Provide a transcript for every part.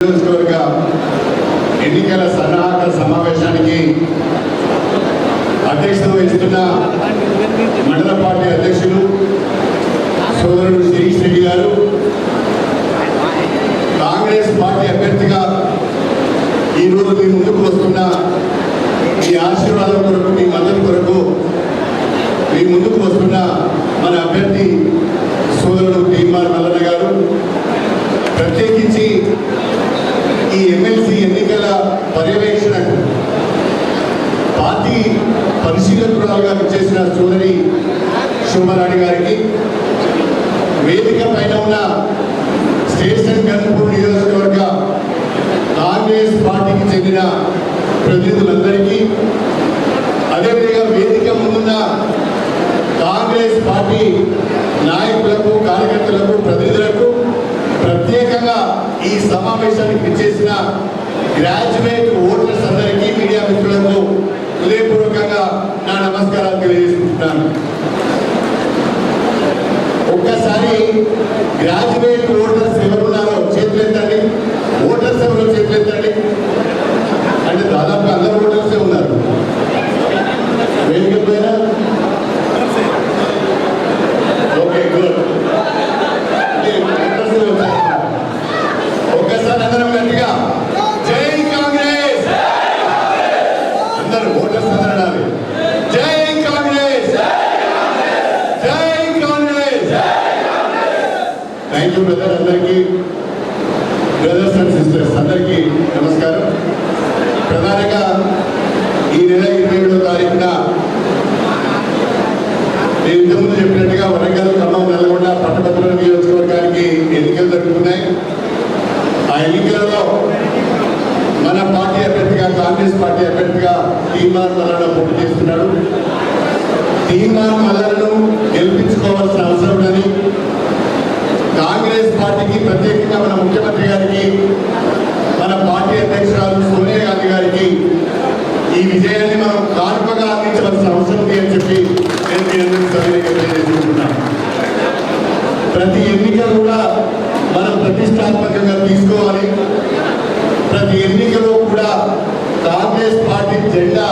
నియోజకవర్గ ఎన్నికల సన్నాహక సమావేశానికి అధ్యక్షత వహిస్తున్న మండల పార్టీ అధ్యక్షులు సోదరుడు శిరీష్ రెడ్డి గారు కాంగ్రెస్ పార్టీ అభ్యర్థిగా ఈరోజు మీ ముందుకు వస్తున్న మీ ఆశీర్వాదం కొరకు మీ మద్దతు కొరకు మీ ముందుకు వస్తున్న మన అభ్యర్థి సోదరుడు భీమార్ మల్లన్న గారు ప్రత్యేకించి ఈ ఎమ్మెల్సీ ఎన్నికల పర్యవేక్షణకు పార్టీ పరిశీలకురాలుగా చేసిన సోదరి శోభారాణి గారికి వేదిక పైన ఉన్న స్టేషన్ గన్పూర్ నియోజకవర్గ కాంగ్రెస్ పార్టీకి చెందిన ప్రతినిధులందరికీ అదేవిధంగా వేదిక ముందున్న కాంగ్రెస్ పార్టీ నాయకులకు కార్యకర్తలకు ప్రతినిధులకు ప్రత్యేకంగా ఈ సమావేశానికి విచ్చేసిన గ్రాడ్యుయేట్ ఓటర్స్ అందరికీ మీడియా మిత్రులకు హృదయపూర్వకంగా నా నమస్కారాలు తెలియజేసుకుంటున్నాను. ఒక్కసారి గ్రాడ్యుయేట్ ఓటర్స్ ఎవరున్నారో చేతులు ఎత్తండి ఓటర్స్ ఎవరో చేతులు ఎత్తండి అంటే దాదాపు అందరు ఓటర్స్ ఉన్నారు వేదిక పైన ఓకే గుడ్ అంటే ఓటర్సే వచ్చారు. ఒక్కసారి అందరం గట్టిగా జై కాంగ్రెస్ అందరూ ఓటర్స్ అందరూ అనాలి జై కాంగ్రెస్ జై కాంగ్రెస్ థ్యాంక్ యూ బ్రదర్ అందరికీ బ్రదర్స్ అండ్ సిస్టర్స్ అందరికీ నమస్కారం ప్రధానంగా ఈ నెల ఇరవై ఏడో తారీఖున నేను ఇంతకుముందు చెప్పినట్టుగా వరంగల్ ఖమ్మం నల్గొండ పట్టభద్రుల నియోజకవర్గానికి ఎన్నికలు జరుగుతున్నాయి ఆ ఎన్నికలలో మన పార్టీ అభ్యర్థిగా కాంగ్రెస్ పార్టీ అభ్యర్థిగా తీర్మాన్ మల్లన్న పోటీ చేస్తున్నాడు తీర్మాన్ మల్లన్నను గెలిపించుకోవాల్సిన అవసరం ఉందని కాంగ్రెస్ పార్టీకి ప్రత్యేకంగా మన ముఖ్యమంత్రి గారికి మన పార్టీ అధ్యక్షురాలు సోనియా గాంధీ గారికి ఈ విజయాన్ని మనం కానుకగా అందించవలసిన అవసరం ఉంది అని చెప్పి నేను మీ అందరికీ తెలియజేసుకుంటున్నాను. ప్రతి ఎన్నిక కూడా మనం ప్రతిష్టాత్మకంగా తీసుకోవాలి. ప్రతి ఎన్నికలో కూడా కాంగ్రెస్ పార్టీ జెండా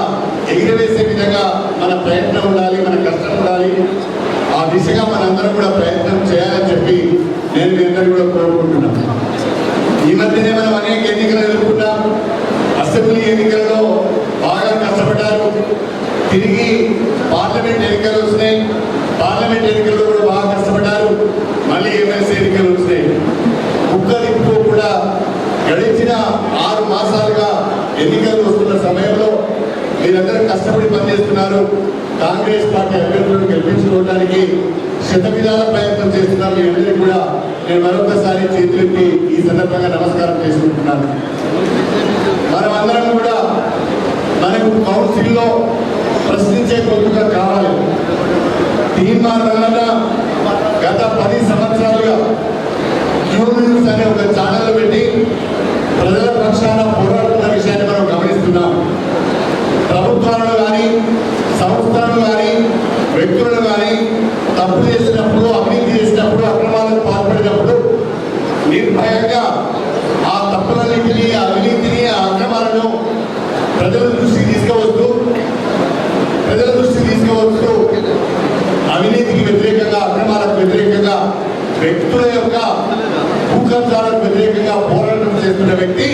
ఎగిరవేసే విధంగా మన ప్రయత్నం ఉండాలి మన కష్టం ఉండాలి. ఆ దిశగా మనందరం కూడా ప్రయత్నం చేయాలని చెప్పి నేను మీ అందరూ కూడా కోరుకుంటున్నాను. ఈ మధ్యనే మనం అనేక ఎన్నికలు ఎదుర్కొన్నాం. అసెంబ్లీ ఎన్నికలలో బాగా కష్టపడ్డారు. తిరిగి పార్లమెంట్ ఎన్నికలు వస్తున్నాయి. పార్లమెంట్ ఎన్నికల్లో కూడా బాగా కష్టపడ్డారు మళ్ళీ ఎమ్మెల్సీ ఎన్నికలు వచ్చినాయి కుక్కలిప్పు కూడా గడిచిన ఆరు మాసాలుగా ఎన్నికలు వస్తున్న సమయంలో మీరందరూ కష్టపడి పనిచేస్తున్నారు కాంగ్రెస్ పార్టీ అభ్యర్థులను గెలిపించుకోవడానికి శతవిధాల ప్రయత్నం చేస్తున్నారు. మీ అందరికీ కూడా నేను మరొకసారి చేతులెత్తి ఈ సందర్భంగా నమస్కారం చేసుకుంటున్నాను. మనమందరం కూడా మనకు కౌన్సిల్లో ప్రశ్నించే కొద్దిగా కావాలి. తీర్మానం వలన గత పది సంవత్సరాలుగా క్యూ న్యూస్ అనే ఒక ఛానల్ పెట్టి ప్రజల పక్షాన పోరాడుతున్న విషయాన్ని మనం గమనిస్తున్నాం ప్రభుత్వాలను కానీ సంస్థలను కానీ వ్యక్తులను కానీ తప్పు చేసినప్పుడు అవినీతి చేసినప్పుడు అక్రమాలకు పాల్పడినప్పుడు నిర్భయంగా ఆ తప్పులన్నింటినీ ఆ అవినీతిని ఆ అక్రమాలను ప్రజల దృష్టికి తీసుకువస్తూ ప్రజల దృష్టికి తీసుకువస్తూ అవినీతికి వ్యతిరేకంగా అక్రమాలకు వ్యతిరేకంగా వ్యక్తుల యొక్క భూకంపాలకు వ్యతిరేకంగా పోరాటం చేస్తున్న వ్యక్తి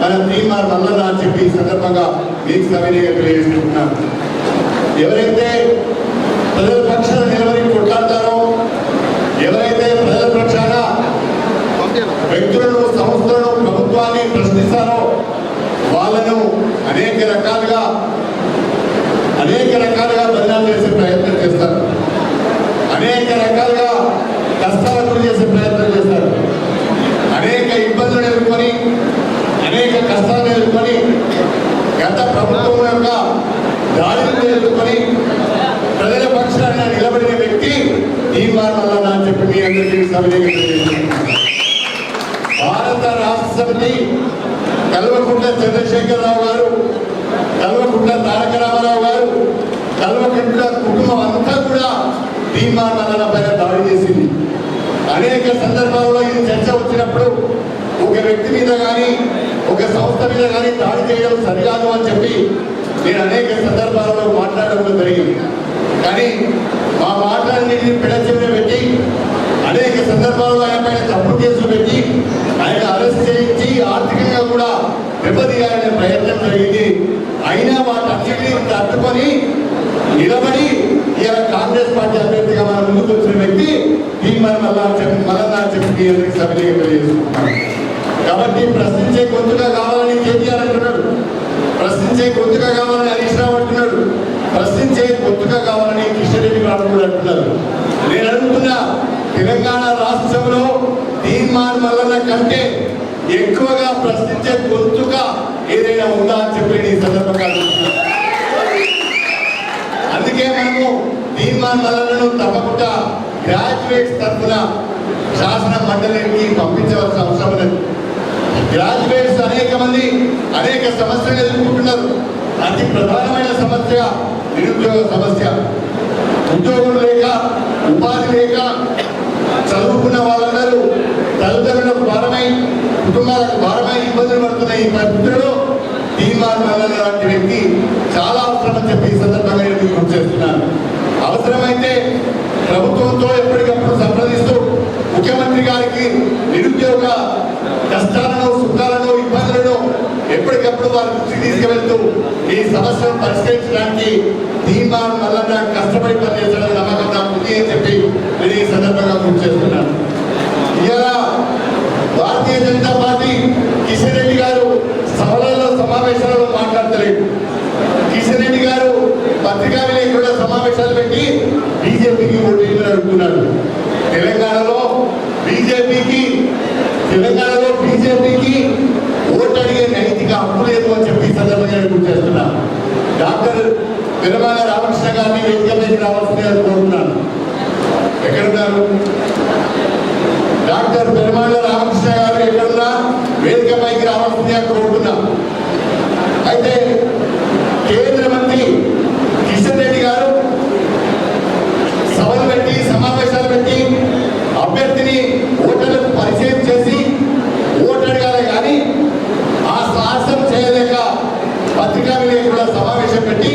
మన తీర్మార్ మల్లన్న అని చెప్పి ఈ సందర్భంగా మీకు సవినీయంగా తెలియజేసుకుంటున్నాను. ఎవరైతే ప్రజల పక్షాన నిలబడి కొట్లాడతారో ఎవరైతే ప్రజల పక్షాన వ్యక్తులను సంస్థలను ప్రభుత్వాన్ని ప్రశ్నిస్తారో వాళ్ళను అనేక రకాలుగా అనేక రకాలుగా బదనాలు చేసే ప్రయత్నం చేస్తారు అనేక రకాలుగా కష్టాలకు గురి చేసే ప్రయత్నం చేస్తారు అనేక ఇబ్బందులు ఎదుర్కొని అనేక కష్టాలు ఎదుర్కొని గత ప్రభుత్వం యొక్క దాడులను ఎదుర్కొని ప్రజల పక్షాన నిలబడిన వ్యక్తి ఈ వల్ల నా చెప్పి మీ అందరికీ సవినయంగా తెలియజేస్తున్నాను. భారత రాష్ట్ర సమితి కల్వకుంట్ల చంద్రశేఖరరావు గారు కల్వకుంట్ల తారక రామారావు గారు కల్వకుంట్ల కుటుంబం అంతా కూడా తీర్మానాల పైన దాడి చేసింది. అనేక సందర్భాల్లో ఇది చర్చ వచ్చినప్పుడు ఒక వ్యక్తి మీద కానీ ఒక సంస్థ మీద కానీ దాడి చేయడం సరికాదు అని చెప్పి నేను అనేక సందర్భాలలో మాట్లాడడం జరిగింది. కానీ మా మాట్లాడిని పిడచెవిన పెట్టి అనేక సందర్భాల్లో ఆయన పైన తప్పుడు కేసులు పెట్టి ఆయన అరెస్ట్ చేయించి ఆర్థికంగా కూడా దెబ్బతీయాలనే ప్రయత్నం జరిగింది. అయినా వాటన్నిటిని తట్టుకొని నిలబడి ఇలా కాంగ్రెస్ పార్టీ అభ్యర్థిగా మన ముందుకు వచ్చిన వ్యక్తి ఈ మన చెప్పి మళ్ళా చెప్పి మీ సభ్యులుగా తెలియజేసుకుంటున్నాను. కాబట్టి ప్రశ్నించే గొంతుగా కావాలని కేటీఆర్ అంటున్నాడు. ప్రశ్నించే గొంతుగా కావాలని హరీష్ రావు అంటున్నాడు. ప్రశ్నించే గొంతుగా కావాలని కిషన్ రెడ్డి గారు కూడా అంటున్నారు. నేను అడుగుతున్నా తెలంగాణ రాష్ట్రంలో తీర్మాన్ మల్లన్న కంటే ఎక్కువగా ప్రశ్నించే గొంతుక ఏదైనా ఉందా అని చెప్పి నేను ఈ సందర్భంగా అందుకే మనము తీర్మాన్ మల్లన్నను తప్పకుండా గ్రాడ్యుయేట్స్ తరఫున శాసన మండలికి పంపించవలసిన అవసరం లేదు గ్రాడ్యుయేట్స్ అనేక మంది అనేక సమస్యలు ఎదుర్కొంటున్నారు. అతి ప్రధానమైన సమస్య నిరుద్యోగ సమస్య. ఉద్యోగం లేక ఉపాధి లేక చదువుకున్న వాళ్ళందరూ తల్లిదండ్రులకు భారమై కుటుంబాలకు భారమై ఇబ్బందులు పడుతున్న ఈ పరిస్థితుల్లో తీర్మాన్ లాంటి వ్యక్తి చాలా అవసరం అని చెప్పి ఈ సందర్భంగా నేను మీకు గుర్తు చేస్తున్నాను అవసరమైతే ప్రభుత్వంతో ఎప్పటికప్పుడు సంప్రదిస్తూ ముఖ్యమంత్రి గారికి నిరుద్యోగ కష్టాలను సుఖాలను ఇబ్బందులను ఎప్పటికప్పుడు తీసుకువెళ్తూ ఈ సమస్యను పరిష్కరించడానికి తీర్మానం మల్లన్న కష్టపడి పనిచేసడం నమ్మకం నాకు ఉంది అని చెప్పి నేను ఈ సందర్భంగా గుర్తు చేస్తున్నాను ఇలా భారతీయ జనతా పార్టీ కిషన్ రెడ్డి గారు సభలలో సమావేశాలలో మాట్లాడతలేదు. కిషన్ రెడ్డి గారు పత్రికా విలేకరుల సమావేశాలు పెట్టి బీజేపీకి ఓటీలు అడుగుతున్నారు. తెలంగాణలో బీజేపీకి తెలంగాణలో బీజేపీకి ఓటు అడిగే నైతిక హక్కు లేదు అని చెప్పి సందర్భంగా గుర్తు చేస్తున్నా. డాక్టర్ విరమాల రామకృష్ణ గారిని వేదిక వేదికపైకి రావాల్సిందే కోరుతున్నాను. ఎక్కడున్నారు డాక్టర్ పెరుమాళ్ళ రామకృష్ణ గారు ఎక్కడున్నా వేదిక పైకి రావాల్సిందిగా కోరుతున్నా. అయితే కేంద్ర మంత్రి కిషన్ రెడ్డి గారు సభలు పెట్టి సమావేశాలు పెట్టి అభ్యర్థిని ఓటర్లకు పరిచయం చేసి ఓటు అడగాలి కానీ ఆ సాహసం చేయలేక కూడా సమావేశం పెట్టి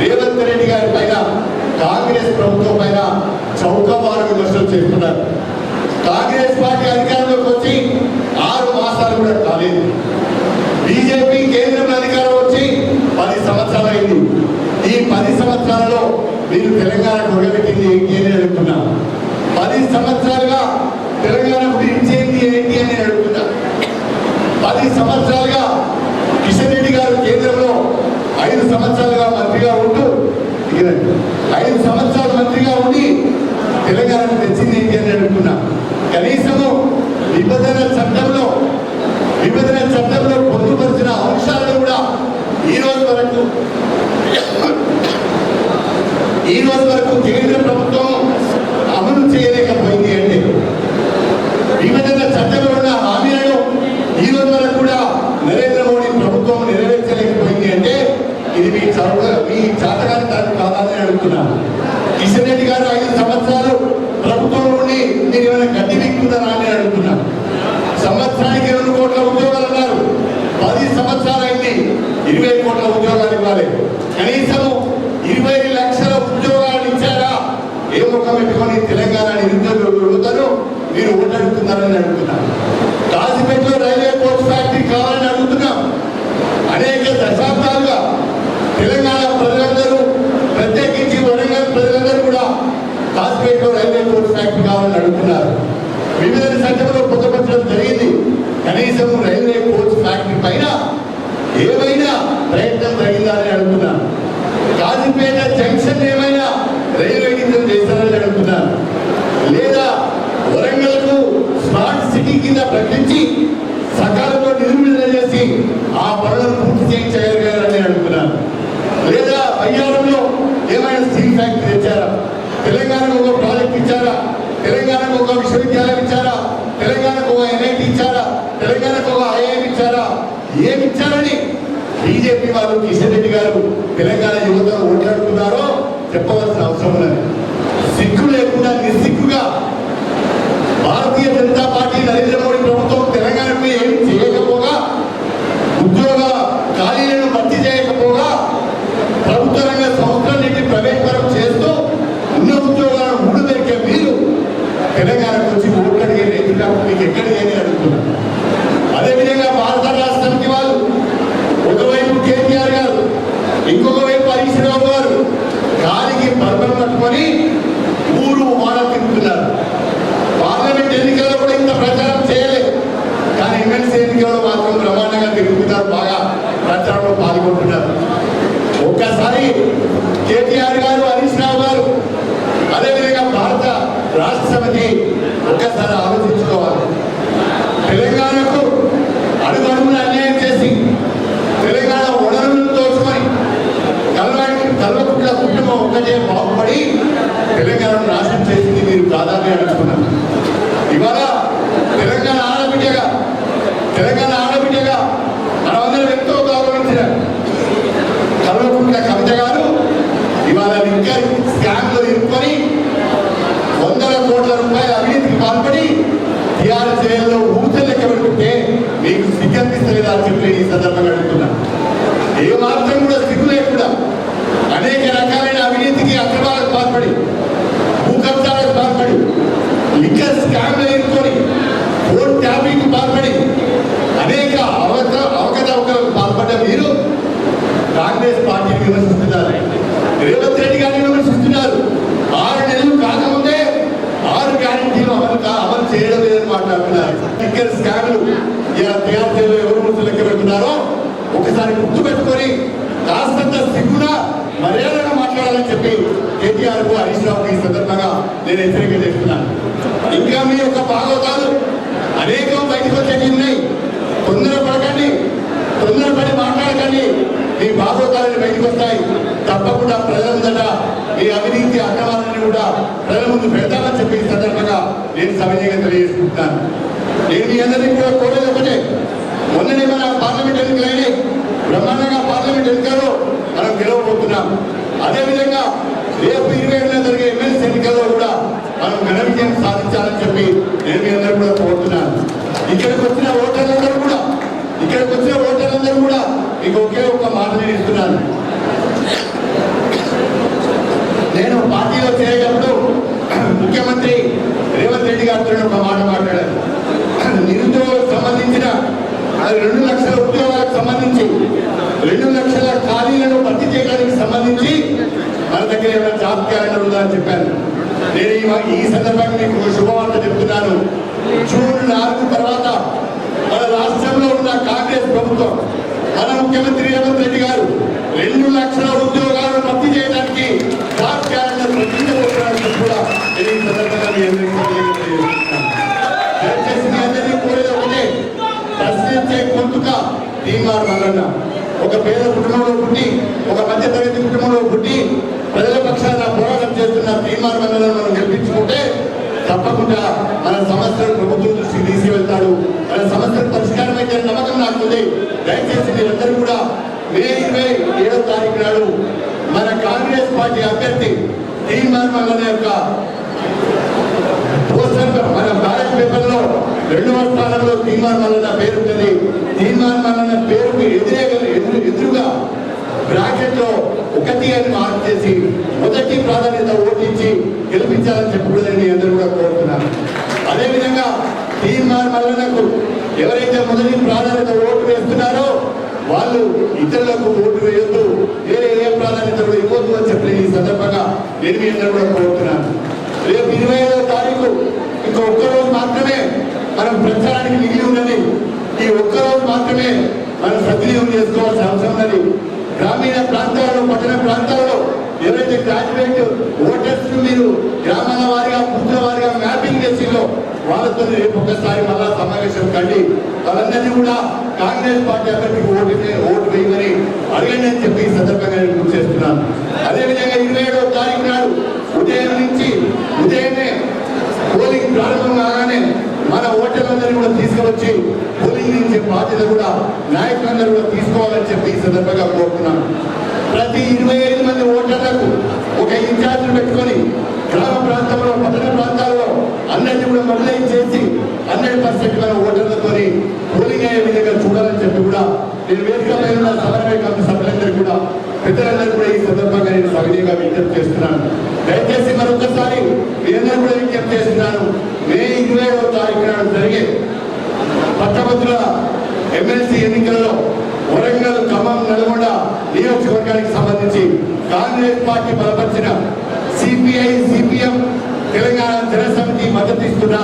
రేవంత్ రెడ్డి గారి పైన కాంగ్రెస్ ప్రభుత్వం పైన చౌకబారు విమర్శలు చేస్తున్నారు. కాంగ్రెస్ పార్టీ అధికారంలోకి వచ్చి ఆరు మాసాలు కూడా కాలేదు. బీజేపీ కేంద్రంలో అధికారం వచ్చి పది సంవత్సరాలు అయింది. ఈ పది సంవత్సరాలలో మీరు తెలంగాణ కొడగబెట్టింది ఏంటి అని అడుగుతున్నా పది సంవత్సరాలుగా తెలంగాణ గురించి ఏంటి ఏంటి అని నేను అడుగుతున్నా పది సంవత్సరాలుగా కిషన్ రెడ్డి గారు కేంద్రంలో ఐదు సంవత్సరాలుగా మంత్రిగా ఉంటూ ఇక ఐదు సంవత్సరాలు మంత్రిగా ఉండి తెలంగాణకు తెచ్చింది ఏంటి అని అడుగుతున్నా కనీసము విభజన చట్టంలో విభజన చట్టంలో పొందుపరిచిన అంశాలను కూడా ఈ రోజు వరకు ఈ రోజు వరకు కేంద్ర ప్రభుత్వం అమలు చేయలేకపోయింది అంటే విభజన చట్టంలో ఉన్న హామీలను ఈ రోజు వరకు కూడా నరేంద్ర మోడీ ప్రభుత్వం నెరవేర్చలేకపోయింది అంటే ఇది మీ చదువు మీ చాతగాని దాన్ని కాదని అడుగుతున్నాను. కిషన్ రెడ్డి గారు ఐదు సంవత్సరాలు ప్రభుత్వంలో ఉండి మీరు ఏమైనా గడ్డి వీక్తున్నారా అని అడుగుతున్నాను. సంవత్సరానికి రెండు కోట్ల ఉద్యోగాలు అన్నారు. పది సంవత్సరాలు అయింది. ఇరవై కోట్ల ఉద్యోగాలు ఇవ్వాలి. కనీసం ఇరవై లక్షల పెట్టుకొని తెలంగాణ నిరుద్యోగులు అడుగుతారు మీరు ఓటు అడుగుతున్నారని అడుగుతున్నాను కాజీపేటలో రైల్వే కోచ్ ఫ్యాక్టరీ కావాలని అడుగుతున్నాం. అనేక దశాబ్దాలుగా తెలంగాణ ప్రజలందరూ ప్రత్యేకించి వరంగల్ ప్రజలందరూ కూడా కాజీపేటలో రైల్వే కోచ్ ఫ్యాక్టరీ కావాలని అడుగుతున్నారు. వివిధ చట్టంలో పొందపరచడం జరిగింది. కనీసం రైల్వే కోచ్ ఫ్యాక్టరీ పైన ఏమైనా ప్రయత్నం జరిగిందా అని అడుగుతున్నాను కాజీపేట జంక్షన్ ఏమైనా రైల్వే నిధులు చేస్తారని అడుగుతున్నాను లేదా వరంగల్కు స్మార్ట్ సిటీ కింద ప్రకటించి సకాలంలో నిధులు విడుదల చేసి ఆ పనులను పూర్తి చేయించగలిగారని అడుగుతున్నాను లేదా అయ్యారంలో ఏమైనా స్టీల్ ఫ్యాక్టరీ తెచ్చారా? తెలంగాణకు ఒక ప్రాజెక్ట్ ఇచ్చారా? తెలంగాణకు ఒక విశ్వవిద్యాలయం ఇచ్చారా? తెలంగాణకు ఒక ఎన్ఐటి ఇచ్చారా? తెలంగాణకు ఒక ఐఐఎం ఇచ్చారా? ఏమి ఇచ్చారని బీజేపీ వారు కిషన్ రెడ్డి గారు తెలంగాణ యువతను ఓట్లాడుతున్నారో చెప్పవలసిన అవసరం ఉన్నది సిగ్గు లేకుండా నిస్సిగ్గుగా భారతీయ జనతా పార్టీ నరేంద్ర మోడీ ప్రభుత్వం తెలంగాణకు ఏమి అదేవిధంగా భారత రాష్ట్రానికి వాళ్ళు ఒకవైపు కేటీఆర్ గారు ఇంకొక వైపు హరీష్ రావు గారు గాలికి పర్వం పట్టుకొని ఊరు వాడ తిరుగుతున్నారు పార్లమెంట్ ఎన్నికల్లో కూడా ఇంత ప్రచారం చేయలేదు కానీ ఎమ్మెల్సీ ఎన్నికల్లో మాత్రం బ్రహ్మాండంగా తిరుగుతున్నారు బాగా ప్రచారంలో పాల్గొంటున్నారు ఒక్కసారి కేటీఆర్ గారు హరీష్ రావు గారు అదేవిధంగా భారత రాష్ట్ర సమితి ఒక్కసారి ఆలోచించుకోవాలి తెలంగాణకు అడుగు అడుగున అన్యాయం చేసి తెలంగాణ వనరులను దోచుకొని కల్వాడి కల్వకుట్ల కుటుంబం ఒక్కటే బాగుపడి తెలంగాణను నాశనం చేసింది మీరు ప్రాధాన్యం అడుగుతున్నారు ఇవాళ తెలంగాణ ఆడబిడ్డగా తెలంగాణ ఆడబిడ్డగా మనమందరం ఎంతో గౌరవించిన కల్వకుట్ల కవిత గారు ఇవాళ లిక్కర్ స్కామ్లో ఇరుక్కొని వందల కోట్ల రూపాయల అవినీతికి పాల్పడి టీఆర్ జైల్లో ఊచ లెక్క పెట్టుకుంటే మీకు సిగ్గనిపిస్తలేదా అని చెప్పి ఈ సందర్భంగా అడుగుతున్నా ఏ మాత్రం కూడా స్థితి లేకుండా అనేక రకాలైన అవినీతికి అక్రమాలకు పాల్పడి భూ కబ్జాలకు పాల్పడి లిక్కర్ స్కామ్ ఎదుర్కొని ఇరుక్కొని ఫోన్ ట్యాపింగ్ పాల్పడి అనేక అవత అవకతవకలకు పాల్పడ్డ మీరు కాంగ్రెస్ పార్టీని విమర్శిస్తున్నారు. రేవంత్ రెడ్డి గారిని విమర్శిస్తున్నారు. ఆరు నెలలు కాకముందే ఆరు గ్యారంటీలు అమలు అమలు చేయడం లేదని మాట్లాడుతున్నారు. లిక్కర్ స్కామ్లు ఇలా టీఆర్టీలో ఎవరు ముందు లెక్క పెడుతున్నారో ఒకసారి గుర్తు పెట్టుకొని కాస్తంత సిగ్గున మర్యాదగా మాట్లాడాలని చెప్పి కేటీఆర్కు హరీష్ రావుకి ఈ సందర్భంగా నేను హెచ్చరిక చేస్తున్నాను. ఇంకా మీ యొక్క భాగవతాలు అనేకం బయటకు వచ్చేవి ఉన్నాయి. తొందర పడకండి తొందరపడి మాట్లాడకండి. మీ భాగవతాలను బయటకు వస్తాయి. తప్పకుండా ప్రజలందట మీ అవినీతి అక్రమాలను కూడా ప్రజల ముందు పెడతామని చెప్పి ఈ సందర్భంగా నేను సవినీయంగా తెలియజేసుకుంటున్నాను. నేను మీ అందరినీ కూడా కోరేది ఒకటే. మొన్ననే మన పార్లమెంట్ ఎన్నికలైన బ్రహ్మాండంగా పార్లమెంట్ ఎన్నికల్లో మనం గెలవబోతున్నాం. అదేవిధంగా రేపు ఇరవై ఏడున జరిగే ఎమ్మెల్సీ ఎన్నికల్లో కూడా మనం ఘన విజయం సాధించాలని చెప్పి నేను మీ అందరూ కూడా కోరుతున్నాను. ఇక్కడికి వచ్చిన ఓటర్లందరూ కూడా ఇక్కడికి వచ్చిన ఓటర్లందరూ కూడా మీకు ఒకే ఒక మాట నేను ఇస్తున్నాను. నేను పార్టీలో చేరేటప్పుడు ముఖ్యమంత్రి రేవంత్ రెడ్డి గారితో ఒక మాట మాట్లాడాను నిరుద్యోగులకు సంబంధించిన అది రెండు లక్షల ఉద్యోగాలకు సంబంధించి రెండు లక్షల ఖాళీలను భర్తీ చేయడానికి సంబంధించి మన దగ్గర ఏమైనా జాబ్ క్యాలెండర్ ఉందా అని చెప్పాను నేను ఈ- ఈ సందర్భంగా మీకు ఒక శుభవార్త చెప్తున్నాను జూన్ నాలుగు తర్వాత మన రాష్ట్రంలో ఉన్న కాంగ్రెస్ ప్రభుత్వం మన ముఖ్యమంత్రి రేవంత్ రెడ్డి గారు రెండు లక్షల ఉద్యోగాలు భర్తీ చేయడానికి జాబ్ క్యాలెండర్ ప్రకటించబోతున్నారని కూడా నేను ఈ సందర్భంగా మీ అందరికీ తెలియజేస్తున్నాను. దయచేసి మీ అందరినీ కోరేది ఒకటే ప్రశ్నించే గొంతుక తీమార్ మల్లన్న ఒక పేద కుటుంబంలో పుట్టి ఒక మధ్య తరగతి కుటుంబంలో పుట్టి ప్రజల పక్షాన పోరాటం చేస్తున్న భీమార్ మల్లన్న మనం గెలిపించుకుంటే తప్పకుండా మన సమస్యలు ప్రభుత్వం దృష్టికి తీసుకువెళ్తాడు. మన సమస్యలు పరిష్కారం అయితే నమ్మకం నాకు ఉంది. దయచేసి మీరందరూ కూడా మే ఇరవై ఏడో తారీఖు నాడు మన కాంగ్రెస్ పార్టీ అభ్యర్థి భీమార్ మల్లన్న యొక్క పోస్టర్ మన బ్యాలెట్ పేపర్లో రెండవ స్థానంలో తీర్మాన్ మల్లన్న పేరు ఉంటుంది. తీర్మాన్ మల్లన్న పేరుకు ఎదురే ఎదురు ఎదురుగా బ్రాకెట్లో ఒకటి అని మార్క్ చేసి మొదటి ప్రాధాన్యత ఓటించి గెలిపించాలని చెప్పకూడదని అందరూ కూడా కోరుతున్నాను అదేవిధంగా తీర్మాన్ మల్లన్నకు ఎవరైతే మొదటి ప్రాధాన్యత ఓటు వేస్తున్నారో వాళ్ళు ఇతరులకు ఓటు వేయొద్దు. వేరే ఏ ప్రాధాన్యత కూడా ఇవ్వద్దు అని చెప్పి ఈ సందర్భంగా నేను మీ అందరూ కూడా కోరుతున్నాను. రేపు ఇరవై ఐదో తారీఖు ఇంకో ఒక్కరోజు మాత్రమే మనం ప్రచారానికి మిగిలి ఉన్నది. ఈ ఒక్కరోజు మాత్రమే మనం సద్వినియోగం చేసుకోవాల్సిన అవసరం ఉన్నది. గ్రామీణ ప్రాంతాల్లో పట్టణ ప్రాంతాల్లో ఎవరైతే గ్రాడ్యుయేట్ ఓటర్స్ మీరు గ్రామాల వారిగా బూత్ల వారిగా మ్యాపింగ్ చేసిందో వాళ్ళతో రేపు ఒకసారి మళ్ళా సమావేశం కండి. వాళ్ళందరినీ కూడా కాంగ్రెస్ పార్టీ అభ్యర్థికి ఓటు ఓటు వేయమని అడగండి అని చెప్పి ఈ సందర్భంగా నేను గుర్తు చేస్తున్నాను. అదేవిధంగా ఇరవై ఏడవ తారీఖు నాడు ఉదయం పోలింగ్ కాగానే మన ఓటర్లందరినీ కూడా తీసుకువచ్చి పోలింగ్ బాధ్యత కూడా నాయకులందరూ కూడా తీసుకోవాలని చెప్పి ఈ సందర్భంగా కోరుతున్నాను. ప్రతి ఇరవై ఐదు మంది ఓటర్లకు ఒక ఇన్ఛార్జ్ పెట్టుకొని గ్రామ ప్రాంతంలో పట్టణ ప్రాంతాల్లో అందరినీ కూడా మొదలైన్ చేసి హండ్రెడ్ పర్సెంట్ మన ఓటర్లతోని పోలింగ్ అయ్యే విధంగా చూడాలని చెప్పి కూడా నేను వేదిక పైన ఉన్న సమన్వయ కమిటీ సభ్యులందరూ కూడా పెద్దలందరూ కూడా ఈ సందర్భంగా నేను సవినీయంగా విజ్ఞప్తి చేస్తున్నాను. దయచేసి మరొక మీరందరూ కూడా విజ్ఞప్తి పట్టభద్రుల ఎమ్మెల్సీ ఎన్నికల్లో వరంగల్ ఖమ్మం నల్గొండ నియోజకవర్గానికి సంబంధించి కాంగ్రెస్ పార్టీ బలపరిచిన సిపిఐ సిపిఎం తెలంగాణ జనసమితి మద్దతు ఇస్తున్న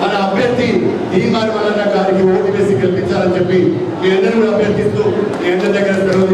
మన అభ్యర్థి ధీమార్ మల్లన్న గారికి ఓటు వేసి గెలిపించాలని చెప్పి మీ అందరూ కూడా అభ్యర్థిస్తూ మీ అందరి దగ్గర సెలవు